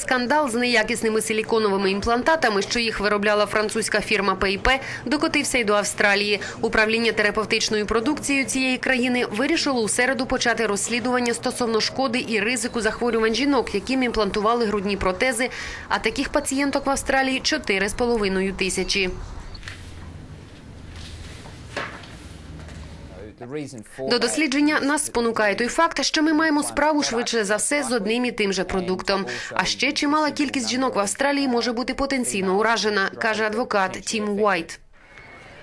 Скандал з неякісними силіконовими імплантатами, що їх виробляла французька фірма ПІП, докотився й до Австралії. Управління терапевтичною продукцією цієї країни вирішило у середу почати розслідування стосовно шкоди і ризику захворювань жінок, яким імплантували грудні протези. А таких пацієнток в Австралії 4,5 тисячі. До дослідження нас спонукає той факт, що ми маємо справу швидше за все з одним і тим же продуктом. А ще чимала кількість жінок в Австралії може бути потенційно уражена, каже адвокат Тім Уайт.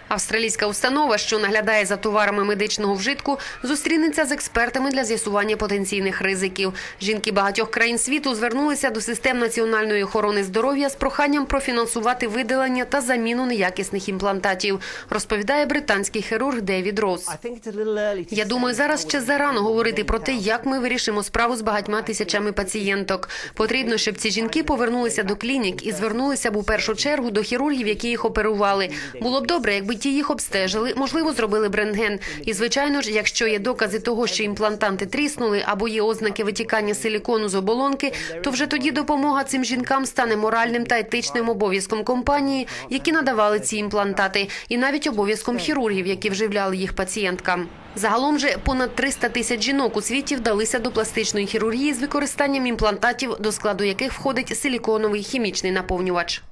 Австралійська установа, що наглядає за товарами медичного вжитку, зустрінеться з експертами для з'ясування потенційних ризиків. Жінки багатьох країн світу звернулися до систем національної охорони здоров'я з проханням профінансувати видалення та заміну неякісних імплантатів, розповідає британський хірург Девід Росс. Я думаю, зараз ще зарано говорити про те, як ми вирішимо справу з багатьма тисячами пацієнток. Потрібно, щоб ці жінки повернулися до клінік і звернулися б у першу чергу до хірургів, які їх оперували. Було б добре, якби ті їх обстежили, можливо, зробили б рентген. І звичайно ж, якщо є докази того, що імплантанти тріснули або є ознаки витікання силікону з оболонки, то вже тоді допомога цим жінкам стане моральним та етичним обов'язком компанії, які надавали ці імплантати, і навіть обов'язком хірургів, які вживляли їх пацієнткам. Загалом же понад 300 тисяч жінок у світі вдалися до пластичної хірургії з використанням імплантатів, до складу яких входить силіконовий хімічний наповнювач.